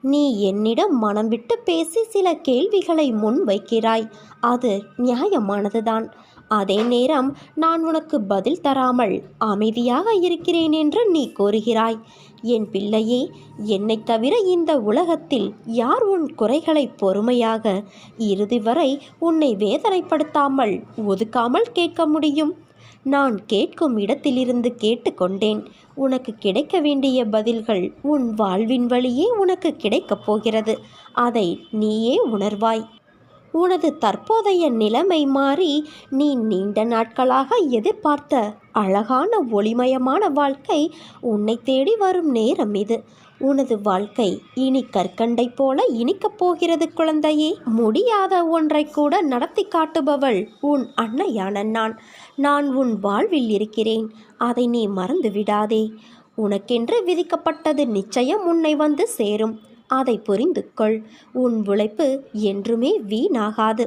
நீ என்னிடம் மனம் விட்டு பேசி சில கேள்விகளை முன் வைக்கிறாய். அது நியாயமானதுதான். அதே நேரம் நான் உனக்கு பதில் தராமல் அமைதியாக இருக்கிறேன் என்று நீ கூறுகிறாய். என் பிள்ளையே என்னைத் தவிர இந்த உலகத்தில் யார் உன் குறைகளை பொறுமையாக இறுதி வரை உன்னை வேதனைப்படுத்தாமல் ஒதுக்காமல் கேட்க முடியும்? நான் கேட்கும் இடத்திலிருந்து கேட்டுக்கொண்டேன். உனக்கு கிடைக்க வேண்டிய பதில்கள் உன் வாழ்வின் வழியே உனக்கு கிடைக்கப் போகிறது. அதை நீயே உணர்வாய். உனது தற்போதைய நிலைமை மாறி நீ நீண்ட நாட்களாக எதிர்பார்த்த அழகான ஒளிமயமான வாழ்க்கை உன்னை தேடி வரும் நேரம் இது. உனது வாழ்க்கை இனி கற்கண்டை போல இனிக்கப் போகிறது குழந்தையே. முடியாத ஒன்றை கூட நடத்தி காட்டுபவள் உன் அன்னையான நான். நான் உன் வாழ்வில் இருக்கிறேன். அதை நீ மறந்து விடாதே. உனக்கென்று விதிக்கப்பட்டது நிச்சயம் உன்னை வந்து சேரும். அதை புரிந்து கொள். உன் உழைப்பு என்றுமே வீணாகாது.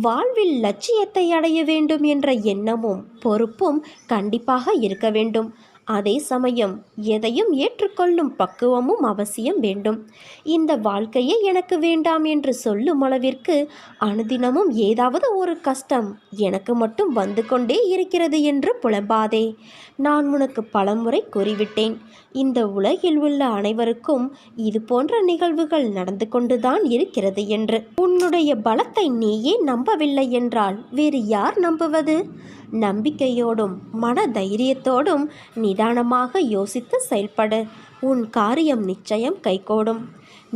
வாழ்வில் லட்சியத்தை அடைய வேண்டும் என்ற எண்ணமும் பொறுப்பும் கண்டிப்பாக இருக்க வேண்டும். அதே சமயம் எதையும் ஏற்றுக்கொள்ளும் பக்குவமும் அவசியம் வேண்டும். இந்த வாழ்க்கையே எனக்கு வேண்டாம் என்று சொல்லும் அளவிற்கு அனுதினமும் ஏதாவது ஒரு கஷ்டம் எனக்கு மட்டும் வந்து கொண்டே இருக்கிறது என்று புலம்பாதே. நான் உனக்கு பலமுறை கூறிவிட்டேன். இந்த உலகில் உள்ள அனைவருக்கும் இது போன்ற நிகழ்வுகள் நடந்து கொண்டுதான் இருக்கிறது என்று. உன்னுடைய பலத்தை நீயே நம்பவில்லை என்றால் வேறு யார் நம்புவது? நம்பிக்கையோடும் மன தைரியத்தோடும் நிதானமாக யோசித்து செயல்படு. உன் காரியம் நிச்சயம் கைகூடும்.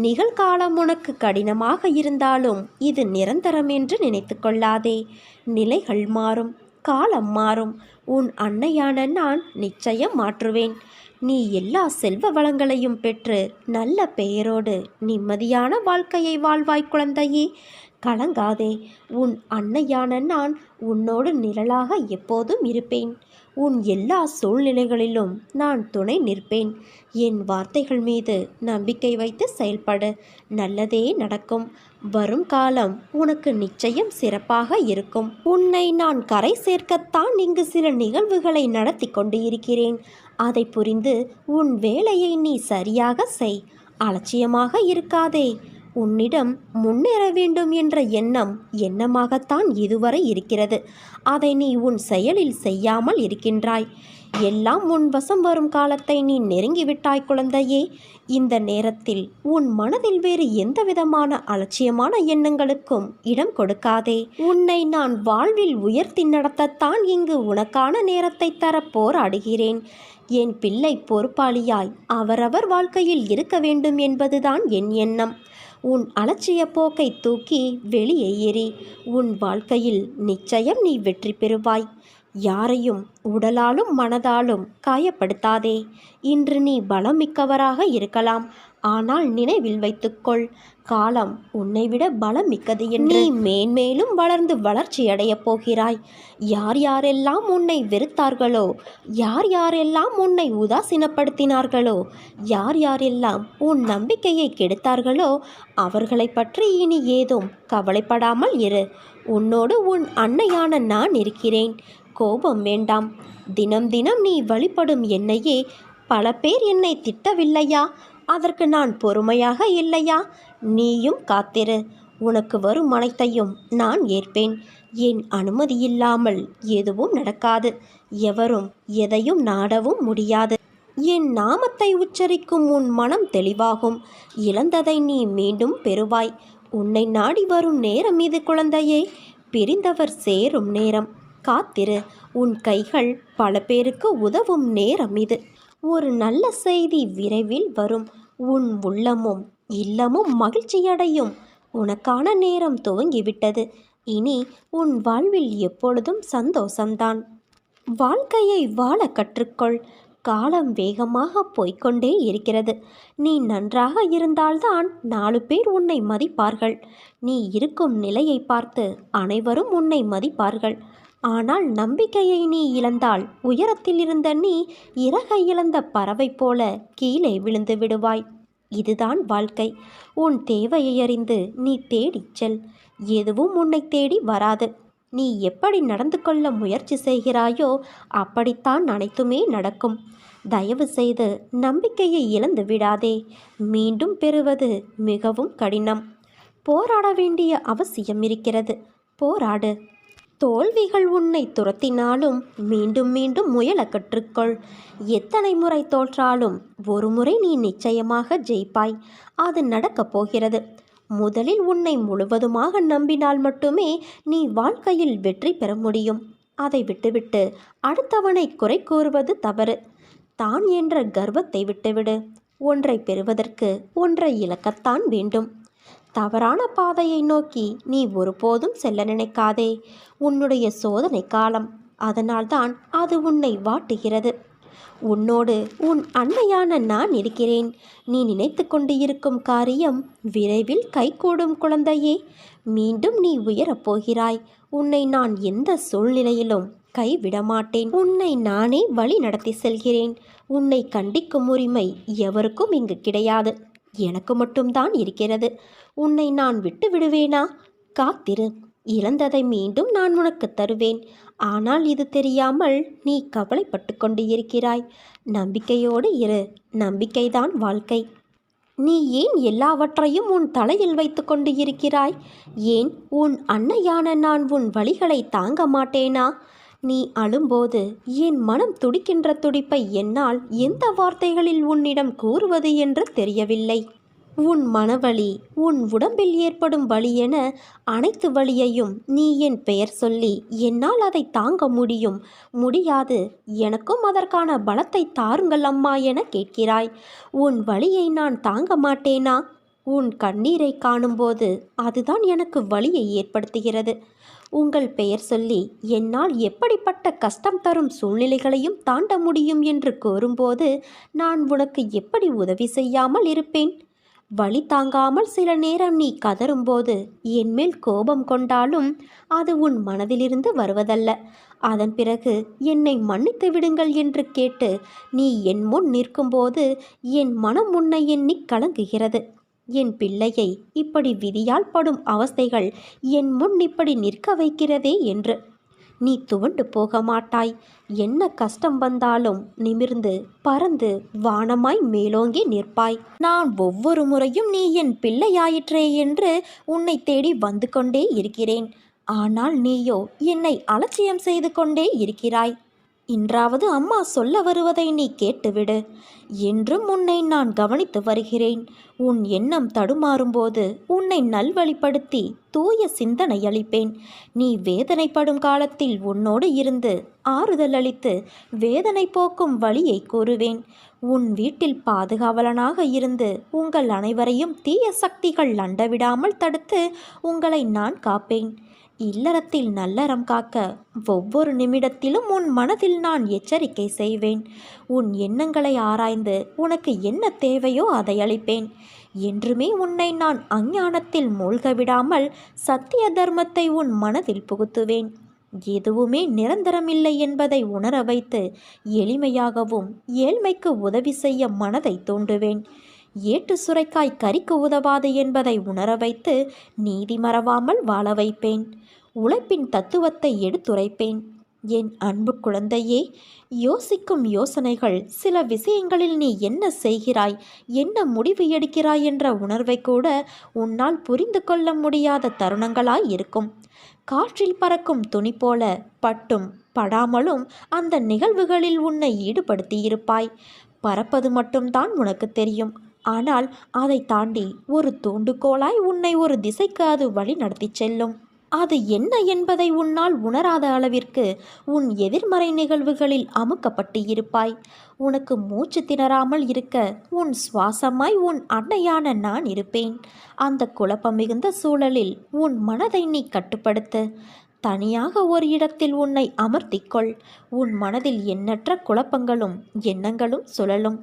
நிகழ்காலம் உனக்கு கடினமாக இருந்தாலும் இது நிரந்தரம் என்று நினைத்து கொள்ளாதே. நிலைகள் மாறும் காலம் மாறும். உன் அன்னையான நான் நிச்சயம் மாற்றுவேன். நீ எல்லா செல்வ வளங்களையும் பெற்று நல்ல பெயரோடு நிம்மதியான வாழ்க்கையை வாழ்வாய் குழந்தையே. கலங்காதே. உன் அன்னையான நான் உன்னோடு நிழலாக எப்போதும் இருப்பேன். உன் எல்லா சூழ்நிலைகளிலும் நான் துணை நிற்பேன். என் வார்த்தைகள் மீது நம்பிக்கை வைத்து செயல்படு. நல்லதே நடக்கும். வரும் காலம் உனக்கு நிச்சயம் சிறப்பாக இருக்கும். உன்னை நான் கரை சேர்க்கத்தான் இங்கு சில நிகழ்வுகளை நடத்தி கொண்டு இருக்கிறேன் அதை புரிந்து உன் வேலையை நீ சரியாக செய் அலட்சியமாக இருக்காதே. உன்னிடம் முன்னேற வேண்டும் என்ற எண்ணம் எண்ணமாகத்தான் இதுவரை இருக்கிறது. அதை நீ உன் செயலில் செய்யாமல் இருக்கின்றாய். எல்லாம் உன் வசம் வரும் காலத்தை நீ நெருங்கிவிட்டாய் குழந்தையே. இந்த நேரத்தில் உன் மனதில் வேறு எந்த விதமான அலட்சியமான எண்ணங்களுக்கும் இடம் கொடுக்காதே. உன்னை நான் வாழ்வில் உயர்த்தி நடத்தத்தான் இங்கு உனக்கான நேரத்தை தர போராடுகிறேன். என் பிள்ளை பொறுப்பாளியாய் அவரவர் வாழ்க்கையில் இருக்க வேண்டும் என்பதுதான் என் எண்ணம். உன் அலட்சிய போக்கை தூக்கி வெளியே எறி உன் வாழ்க்கையில் நிச்சயம் நீ வெற்றி பெறுவாய். யாரையும் உடலாலும் மனதாலும் காயப்படுத்தாதே. இன்று நீ பலம் மிக்கவராக இருக்கலாம். ஆனால் நினைவில் வைத்துக்கொள் காலம் உன்னை விட பலம் மிக்கது என்று. நீ மேன்மேலும் வளர்ந்து வளர்ச்சியடையப் போகிறாய். யார் யாரெல்லாம் உன்னை வெறுத்தார்களோ யார் யாரெல்லாம் உன்னை உதாசீனப்படுத்தினார்களோ யார் யாரெல்லாம் உன் நம்பிக்கையை கெடுத்தார்களோ அவர்களை பற்றி இனி ஏதும் கவலைப்படாமல் இரு. உன்னோடு உன் அன்னையான நான் இருக்கிறேன். கோபம் வேண்டாம். தினம் தினம் நீ வழிபடும் என்னையே பல பேர் என்னை திட்டவில்லையா? அதற்கு நான் பொறுமையாக இல்லையா? நீயும் காத்திரு. உனக்கு வரும் அனைத்தையும் நான் ஏற்பேன். என் அனுமதி இல்லாமல் எதுவும் நடக்காது. எவரும் எதையும் நாடவும் முடியாது. என் நாமத்தை உச்சரிக்கும் உன் மனம் தெளிவாகும். இழந்ததை நீ மீண்டும் பெறுவாய். உன்னை நாடி வரும் நேரம் இது குழந்தையே. பிரிந்தவர் சேரும் நேரம். காத்திரு. உன் கைகள் பல பேருக்கு உதவும் நேரம் இது. ஒரு நல்ல செய்தி விரைவில் வரும். உன் உள்ளமும் இல்லமும் மகிழ்ச்சியடையும் உனக்கான நேரம் துவங்கிவிட்டது. இனி உன் வாழ்வில் எப்பொழுதும் சந்தோஷம்தான். வாழ்க்கையை வாழ கற்றுக்கொள். காலம் வேகமாக போய்க்கொண்டே இருக்கிறது. நீ நன்றாக இருந்தால்தான் நாலு பேர் உன்னை மதிப்பார்கள். நீ இருக்கும் நிலையை பார்த்து அனைவரும் உன்னை மதிப்பார்கள். ஆனால் நம்பிக்கையை நீ இழந்தால் உயரத்தில் இருந்த நீ இறகை இழந்த பறவை போல கீழே விழுந்து விடுவாய். இதுதான் வாழ்க்கை. உன் தேவையை அறிந்து நீ தேடிச் செல். எதுவும் உன்னை தேடி வராது. நீ எப்படி நடந்து கொள்ள முயற்சி செய்கிறாயோ அப்படித்தான் அனைத்துமே நடக்கும். தயவு செய்து நம்பிக்கையை இழந்து விடாதே. மீண்டும் பெறுவது மிகவும் கடினம். போராட வேண்டிய அவசியம் இருக்கிறது. போராடு. தோல்விகள் உன்னை துரத்தினாலும் மீண்டும் மீண்டும் முயல கற்றுக்கொள். எத்தனை முறை தோற்றாலும் ஒரு முறை நீ நிச்சயமாக ஜெயிப்பாய். அது நடக்கப் போகிறது. முதலில் உன்னை முழுவதுமாக நம்பினால் மட்டுமே நீ வாழ்க்கையில் வெற்றி பெற முடியும். அதை விட்டுவிட்டு அடுத்தவனை குறை கூறுவது தவறு. தான் என்ற கர்வத்தை விட்டுவிடு. ஒன்றை பெறுவதற்கு ஒன்றை இழக்கத்தான் வேண்டும். தவறான பாதையை நோக்கி நீ ஒருபோதும் செல்ல நினைக்காதே. உன்னுடைய சோதனை காலம். அதனால்தான் அது உன்னை வாட்டுகிறது. உன்னோடு உன் அன்னையான நான் இருக்கிறேன். நீ நினைத்து கொண்டு இருக்கும் காரியம் விரைவில் கைகூடும் குழந்தையே. மீண்டும் நீ உயரப் போகிறாய். உன்னை நான் எந்த சூழ்நிலையிலும் கைவிட மாட்டேன். உன்னை நானே வழி நடத்தி செல்கிறேன். உன்னை கண்டிக்கும் உரிமை எவருக்கும் இங்கு கிடையாது. எனக்கு மட்டும்தான் இருக்கிறது. உன்னை நான் விட்டு விடுவேனா? காத்திரு. இழந்ததை மீண்டும் நான் உனக்கு தருவேன். ஆனால் இது தெரியாமல் நீ கவலைப்பட்டு கொண்டு இருக்கிறாய். நம்பிக்கையோடு இரு. நம்பிக்கைதான் வாழ்க்கை. நீ ஏன் எல்லாவற்றையும் உன் தலையில் வைத்து கொண்டு இருக்கிறாய்? ஏன் உன் அன்னையான நான் உன் வழிகளை தாங்க மாட்டேனா? நீ அழும்போது என் மனம் துடிக்கின்ற துடிப்பை என்னால் எந்த வார்த்தைகளில் உன்னிடம் கூறுவது என்று தெரியவில்லை. உன் மனவலி உன் உடம்பில் ஏற்படும் வழி என அனைத்து வழியையும் நீ என் பெயர் சொல்லி என்னால் அதை தாங்க முடியும். முடியாது. எனக்கும் அதற்கான பலத்தை தாருங்கள் அம்மா என கேட்கிறாய். உன் வழியை நான் தாங்க மாட்டேனா? உன் கண்ணீரை காணும்போது அதுதான் எனக்கு வழியை ஏற்படுத்துகிறது. உங்கள் பெயர் சொல்லி என்னால் எப்படிப்பட்ட கஷ்டம் தரும் சூழ்நிலைகளையும் தாண்ட முடியும் என்று கூறும்போது நான் உனக்கு எப்படி உதவி செய்யாமல் இருப்பேன்? வழி தாங்காமல் சில நேரம் நீ கதறும்போது என்மேல் கோபம் கொண்டாலும் அது உன் மனதிலிருந்து வருவதல்ல. அதன் பிறகு என்னை மன்னித்து விடுங்கள் என்று கேட்டு நீ என் முன் நிற்கும்போது என் மனம் உன்னை எண்ணி கலங்குகிறது. என் பிள்ளையை இப்படி விதியால் படும் அவஸ்தைகள் என் முன் இப்படி நிற்க வைக்கிறதே என்று. நீ துவண்டு போக மாட்டாய். என்ன கஷ்டம் வந்தாலும் நிமிர்ந்து பறந்து வானமாய் மேலோங்கி நிற்பாய். நான் ஒவ்வொரு முறையும் நீ என் பிள்ளையாயிற்றே என்று உன்னை தேடி வந்து கொண்டே இருக்கிறேன். ஆனால் நீயோ என்னை அலட்சியம் செய்து கொண்டே இருக்கிறாய். இன்றாவது அம்மா சொல்ல வருவதை நீ கேட்டுவிடு. என்றும் உன்னை நான் கவனித்து வருகிறேன். உன் எண்ணம் தடுமாறும்போது உன்னை நல்வழிப்படுத்தி தூய சிந்தனை அளிப்பேன். நீ வேதனைப்படும் காலத்தில் உன்னோடு இருந்து ஆறுதல் அளித்து வேதனை போக்கும் வழியை கூறுவேன். உன் வீட்டில் பாதுகாவலனாக இருந்து உங்கள் அனைவரையும் தீய சக்திகள் அண்டவிடாமல் தடுத்து உங்களை நான் காப்பேன். இல்லறத்தில் நல்லறம் காக்க ஒவ்வொரு நிமிடத்திலும் உன் மனதில் நான் எச்சரிக்கை செய்வேன். உன் எண்ணங்களை ஆராய்ந்து உனக்கு என்ன தேவையோ அதை அளிப்பேன். என்றுமே உன்னை நான் அஞ்ஞானத்தில் மூழ்க விடாமல் சத்திய தர்மத்தை உன் மனதில் புகுத்துவேன். எதுவுமே நிரந்தரமில்லை என்பதை உணர வைத்து எளிமையாகவும் ஏழ்மைக்கு உதவி செய்ய மனதை தூண்டுவேன். ஏட்டு சுரைக்காய் கறிக்கு உதவாது என்பதை உணர வைத்து நீதி மறவாமல் வாழ வைப்பேன். உழைப்பின் தத்துவத்தை எடுத்துரைப்பேன். என் அன்பு குழந்தையே யோசிக்கும் யோசனைகள் சில விஷயங்களில் நீ என்ன செய்கிறாய் என்ன முடிவு எடுக்கிறாய் என்ற உணர்வை கூட உன்னால் புரிந்து கொள்ள முடியாத தருணங்களாய் இருக்கும். காற்றில் பறக்கும் துணி போல பட்டும் படாமலும் அந்த நிகழ்வுகளில் உன்னை ஈடுபடுத்தியிருப்பாய். பறப்பது மட்டும்தான் உனக்கு தெரியும். ஆனால் அதை தாண்டி ஒரு தூண்டுகோலாய் உன்னை ஒரு திசைக்கு அது வழி நடத்தி செல்லும். அது என்ன என்பதை உன்னால் உணராத அளவிற்கு உன் எதிர்மறை நிகழ்வுகளில் அமுக்கப்பட்டு இருப்பாய். உனக்கு மூச்சு திணறாமல் இருக்க உன் சுவாசமாய் உன் அன்னையான நான் இருப்பேன். அந்த குழப்பம் மிகுந்த சூழலில் உன் மனதை நீ கட்டுப்படுத்து. தனியாக ஒரு இடத்தில் உன்னை அமர்த்திக்கொள் உன் மனதில் எண்ணற்ற குழப்பங்களும் எண்ணங்களும் சுழலும்.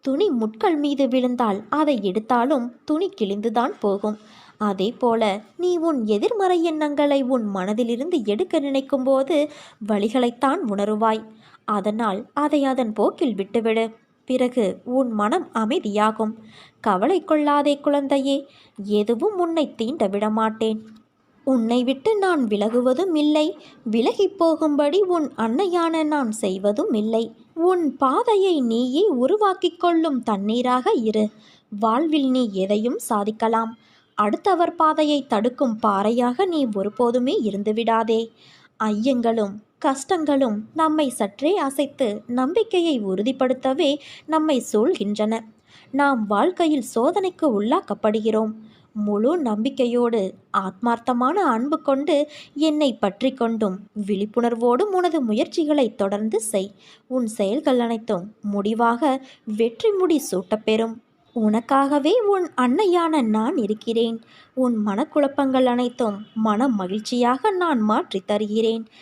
துணி முட்கள் மீது விழுந்தால் அதை எடுத்தாலும் துணி கிழிந்துதான் போகும். அதே போல நீ உன் எதிர்மறை எண்ணங்களை உன் மனதிலிருந்து எடுக்க நினைக்கும் போது வழிகளைத்தான் உணருவாய். அதனால் அதை அதன் போக்கில் விட்டுவிடு. பிறகு உன் மனம் அமைதியாகும். கவலை கொள்ளாதே குழந்தையே எதுவும் உன்னை தீண்ட விடமாட்டேன். உன்னை விட்டு நான் விலகுவதும் இல்லை. விலகிப் போகும்படி உன் அன்னையான நான் செய்வதும் இல்லை. உன் பாதையை நீயே உருவாக்கிக் கொள்ளும் தண்ணீராக இரு. வாழ்வில் நீ எதையும் சாதிக்கலாம். அடுத்தவர் பாதையை தடுக்கும் பாறையாக நீ ஒருபோதுமே இருந்துவிடாதே. ஐயங்களும் கஷ்டங்களும் நம்மை சற்றே அசைத்து நம்பிக்கையை உறுதிப்படுத்தவே நம்மை சூழ்கின்றன. நாம் வாழ்க்கையில் சோதனைக்கு உள்ளாக்கப்படுகிறோம். முழு நம்பிக்கையோடு ஆத்மார்த்தமான அன்பு கொண்டு என்னை பற்றி கொண்டும் விழிப்புணர்வோடும் உனது முயற்சிகளை தொடர்ந்து செய். உன் செயல்கள் அனைத்தும் முடிவாக வெற்றி முடி சூட்டப்பெறும். உனக்காகவே உன் அன்னையான நான் இருக்கிறேன். உன் மனக்குழப்பங்கள் அனைத்தும் மன மகிழ்ச்சியாக நான் மாற்றித் தருகிறேன்.